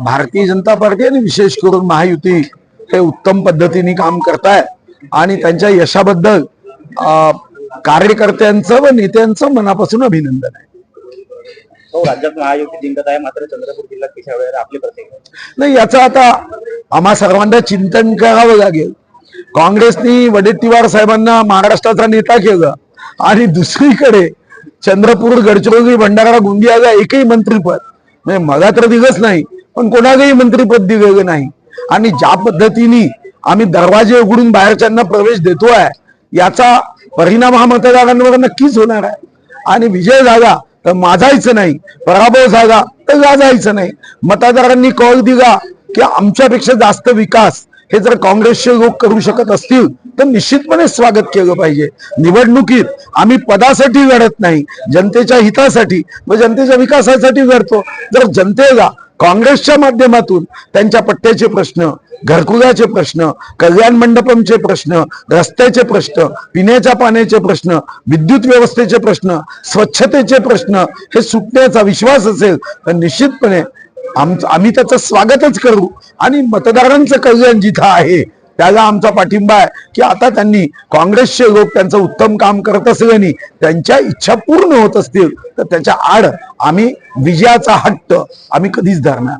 Bharatiya Janata party आणि विशेष करून महायुती हे उत्तम पद्धतीने काम करताय आणि त्यांच्या यशाबद्दल कार्यकर्त्यांचं व नेत्यांचं मनापासून अभिनंदन आहे. हो राज्यात महायुती जिंकत आहे मात्र चंद्रपूर जिल्ह्यात पिछाड वेळेला आपले प्रतीक आहे. नाही याचं आता आम्हा सर्वांना चिंतन करावं लागेल. काँग्रेसनी वडेट्टीवार साहेबांना महाराष्ट्राचा नेता केलं. आणि दुसरीकडे चंद्रपूर गडचिरोली भंडारा गोंदियाला एकही मंत्रीपद. म्हणजे मला तर दिलंच नाही. पण कोणालाही मंत्रीपद दिलेलं नाही. आणि ज्या पद्धतीने आम्ही दरवाजे उघडून बाहेरच्यांना प्रवेश देतोय याचा परिणाम हा मतदारांवर नक्कीच होणार आहे. आणि विजय झाला तर माझायचं नाही पराभव झाला तर गाजायचं नाही. मतदारांनी कॉल दिला की आमच्यापेक्षा जास्त विकास हे जर काँग्रेसचे लोक करू शकत असतील तर निश्चितपणे स्वागत केलं पाहिजे. निवडणुकीत आम्ही पदासाठी लढत नाही जनतेच्या हितासाठी व जनतेच्या विकासासाठी लढतो. जर जनतेला काँग्रेसच्या माध्यमातून त्यांच्या पट्ट्याचे प्रश्न घरकुलाचे प्रश्न कल्याण मंडपमचे प्रश्न रस्त्याचे प्रश्न पिण्याच्या पाण्याचे प्रश्न विद्युत व्यवस्थेचे प्रश्न स्वच्छतेचे प्रश्न हे सुटण्याचा विश्वास असेल तर निश्चितपणे आमचं आम्ही त्याचं स्वागतच करू आणि मतदारांचं कल्याण जिथं आहे त्याला आमचा पाठिंबा आहे की आता त्यांनी काँग्रेसचे लोक त्यांचं उत्तम काम करत असल्याने त्यांच्या इच्छा पूर्ण होत असतील तर त्याच्या आड आम्ही विजयाचा हट्ट आम्ही कधीच धरणार.